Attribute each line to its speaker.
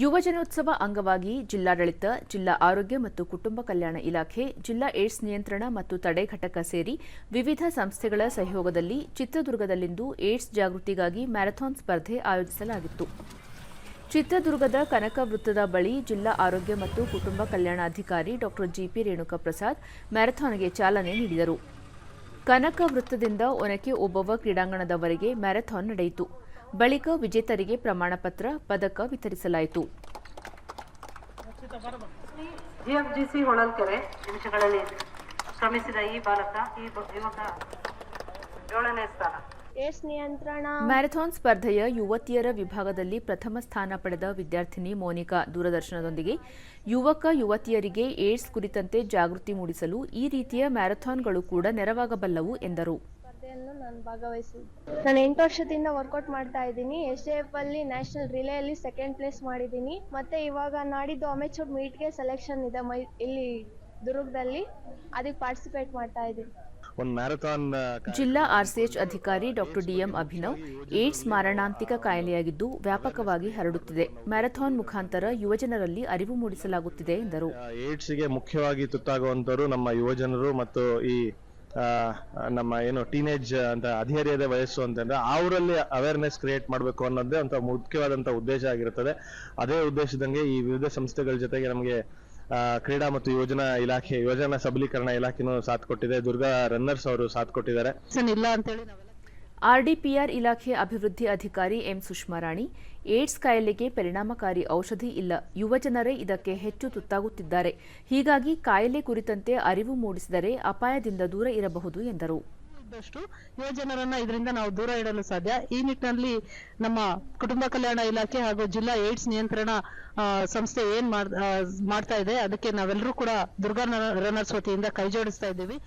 Speaker 1: ಯುವಜನೋತ್ಸವ ಅಂಗವಾಗಿ ಜಿಲ್ಲಾಡಳಿತ, ಜಿಲ್ಲಾ ಆರೋಗ್ಯ ಮತ್ತು ಕುಟುಂಬ ಕಲ್ಯಾಣ ಇಲಾಖೆ, ಜಿಲ್ಲಾ ಏಡ್ಸ್ ನಿಯಂತ್ರಣ ಮತ್ತು ತಡೆ ಘಟಕ ಸೇರಿ ವಿವಿಧ ಸಂಸ್ಥೆಗಳ ಸಹಯೋಗದಲ್ಲಿ ಚಿತ್ರದುರ್ಗದಲ್ಲಿಂದು ಏಡ್ಸ್ ಜಾಗೃತಿಗಾಗಿ ಮ್ಯಾರಥಾನ್ ಸ್ಪರ್ಧೆ ಆಯೋಜಿಸಲಾಗಿತ್ತು. ಚಿತ್ರದುರ್ಗದ ಕನಕ ವೃತ್ತದ ಬಳಿ ಜಿಲ್ಲಾ ಆರೋಗ್ಯ ಮತ್ತು ಕುಟುಂಬ ಕಲ್ಯಾಣಾಧಿಕಾರಿ ಡಾ ಜಿಪಿ ರೇಣುಕಾ ಪ್ರಸಾದ್ ಮ್ಯಾರಥಾನ್ಗೆ ಚಾಲನೆ ನೀಡಿದರು. ಕನಕ ವೃತ್ತದಿಂದ ಒನಕೆ ಒಬ್ಬವ ಕ್ರೀಡಾಂಗಣದವರೆಗೆ ಮ್ಯಾರಥಾನ್ ನಡೆಯಿತು. ಬಳಿಕ ವಿಜೇತರಿಗೆ ಪ್ರಮಾಣ ಪತ್ರ ಪದಕ ವಿತರಿಸಲಾಯಿತು.
Speaker 2: ಜಿಎಫ್ಜಿಸಿ ಹೊಳಲ್ಕೆರೆ ನಿಮಿಷಗಳಲ್ಲಿ ಶ್ರಮಿಸಿದ ಈ ಬಾಲಕ ಈ ಯುವಕ ಏಳನೇ ಸ್ಥಾನ.
Speaker 1: ಮ್ಯಾರಥಾನ್ ಸ್ಪರ್ಧೆಯ ಯುವತಿಯರ ವಿಭಾಗದಲ್ಲಿ ಪ್ರಥಮ ಸ್ಥಾನ ಪಡೆದ ವಿದ್ಯಾರ್ಥಿನಿ ಮೋನಿಕಾ ದೂರದರ್ಶನದೊಂದಿಗೆ ಯುವಕ ಯುವತಿಯರಿಗೆ ಏಡ್ಸ್ ಕುರಿತಂತೆ ಜಾಗೃತಿ ಮೂಡಿಸಲು ಈ ರೀತಿಯ ಮ್ಯಾರಥಾನ್ಗಳು ಕೂಡ ನೆರವಾಗಬಲ್ಲವು ಎಂದರು.
Speaker 3: ನಾನು ಭಾಗವಹಿಸಿದ್ದೆ. ನಾನು ಎಂಟು ವರ್ಷದಿಂದ ವರ್ಕೌಟ್ ಮಾಡ್ತಾ ಇದ್ದೀನಿ. ಎಸ್ ಡಿ ಎಫ್ ಅಲ್ಲಿ ನ್ಯಾಷನಲ್ ರಿಲೇಯಲ್ಲಿ ಸೆಕೆಂಡ್ ಪ್ಲೇಸ್ ಮಾಡಿದ್ದೀನಿ. ಮತ್ತೆ ಇವಾಗ ನಾಡಿದ್ದು ಅಮೆಚೂರ್ ಮೀಟ್ಗೆ ಸೆಲೆಕ್ಷನ್ ಇದೆ ಮೈ ಇಲ್ಲಿ ದುರ್ಗದಲ್ಲಿ. ಅದಕ್ಕೆ ಪಾರ್ಟಿಸಿಪೇಟ್ ಮಾಡ್ತಾ ಇದ್ದೀನಿ.
Speaker 4: ಒಂದು ಮ್ಯಾರಥಾನ್
Speaker 1: ಜಿಲ್ಲಾ ಆರ್ಸಿಎಚ್ ಅಧಿಕಾರಿ ಡಾಕ್ಟರ್ ಡಿಎಂ ಅಭಿನವ್ ಏಡ್ಸ್ ಮಾರಣಾಂತಿಕ ಕಾಯಿಲೆಯಾಗಿದ್ದು ವ್ಯಾಪಕವಾಗಿ ಹರಡುತ್ತಿದೆ. ಮ್ಯಾರಥಾನ್ ಮುಖಾಂತರ ಯುವಜನರಲ್ಲಿ ಅರಿವು ಮೂಡಿಸಲಾಗುತ್ತಿದೆ ಎಂದರು.
Speaker 4: ಏಡ್ಸ್ಗೆ ಮುಖ್ಯವಾಗಿ ತುತ್ತಾಗುವಂತವರು ನಮ್ಮ ಯುವಜನರು ಮತ್ತು ಈ ನಮ್ಮ ಏನು ಟೀನೇಜ್ ಅಂತ ಹದಿಹರೆಯದ ವಯಸ್ಸು ಅಂತಂದ್ರೆ ಅವರಲ್ಲಿ ಅವೇರ್ನೆಸ್ ಕ್ರಿಯೇಟ್ ಮಾಡಬೇಕು ಅನ್ನೋದೇ ಅಂತ ಮುಖ್ಯವಾದಂತ ಉದ್ದೇಶ ಆಗಿರುತ್ತದೆ. ಅದೇ ಉದ್ದೇಶದಂಗೆ ಈ ವಿವಿಧ ಸಂಸ್ಥೆಗಳ ಜೊತೆಗೆ ನಮಗೆ ಆ, ಕ್ರೀಡಾ ಮತ್ತು ಯೋಜನಾ ಇಲಾಖೆ ಯೋಜನಾ ಸಬಲೀಕರಣ ಇಲಾಖೆನೂ ಸಾಥ್ ಕೊಟ್ಟಿದೆ. ದುರ್ಗಾ ರನ್ನರ್ಸ್ ಅವರು ಸಾಥ್ ಕೊಟ್ಟಿದ್ದಾರೆ.
Speaker 2: ಇಲ್ಲ ಅಂತೇಳಿ
Speaker 1: ಆರ್ಡಿಪಿಆರ್ ಇಲಾಖೆ ಅಭಿವೃದ್ಧಿ ಅಧಿಕಾರಿ ಎಂ ಸುಷ್ಮಾರಾಣಿ ಏಡ್ಸ್ ಕಾಯಿಲೆಗೆ ಪರಿಣಾಮಕಾರಿ ಔಷಧಿ ಇಲ್ಲ ಯುವಜನರೇ ಇದಕ್ಕೆ ಹೆಚ್ಚು ತುತ್ತಾಗುತ್ತಿದ್ದಾರೆ. ಹೀಗಾಗಿ ಕಾಯಿಲೆ ಕುರಿತಂತೆ ಅರಿವು ಮೂಡಿಸಿದರೆ ಅಪಾಯದಿಂದ ದೂರ ಇರಬಹುದು ಎಂದರು.
Speaker 2: ಯುವ ಯುವಜನರನ್ನ ಇದರಿಂದ ನಾವು ದೂರ ಇಡಲು ಸಾಧ್ಯ. ಈ ನಿಟ್ಟಿನಲ್ಲಿ ನಮ್ಮ ಕುಟುಂಬ ಕಲ್ಯಾಣ ಇಲಾಖೆ ಹಾಗೂ ಜಿಲ್ಲಾ ಏಡ್ಸ್ ನಿಯಂತ್ರಣ ಸಂಸ್ಥೆ ಏನ್ ಮಾಡ್- ಮಾಡ್ತಾ ಇದೆ, ಅದಕ್ಕೆ ನಾವೆಲ್ಲರೂ ಕೂಡ ದುರ್ಗಾ ರನ್ನರ್ಸ್ ವತಿಯಿಂದ ಕೈ ಇದ್ದೀವಿ.